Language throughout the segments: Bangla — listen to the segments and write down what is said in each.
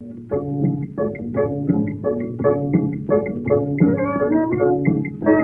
Thank you.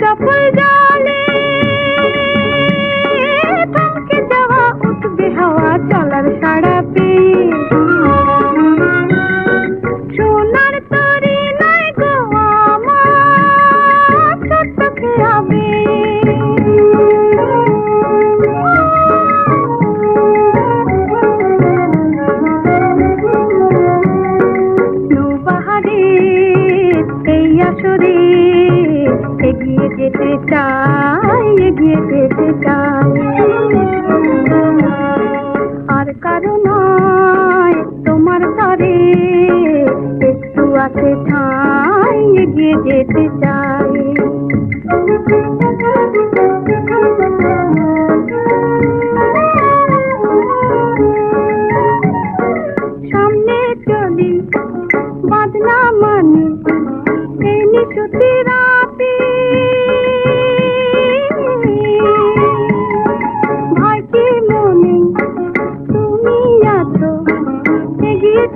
کپ गिरता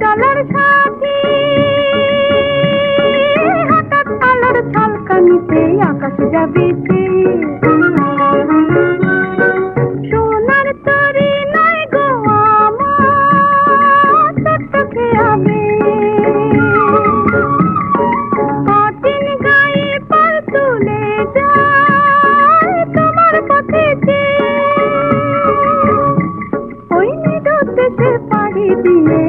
চলার সাথী হঠাৎ আলোর ঝলকানিতে আকাশ যাবে সোনার তরি নাই গো আমার চোখে আমি। কদিন গায়ে পার তুলে যাই তোমার কাছে যে। ওই নিদতে পাড়ি দিয়ে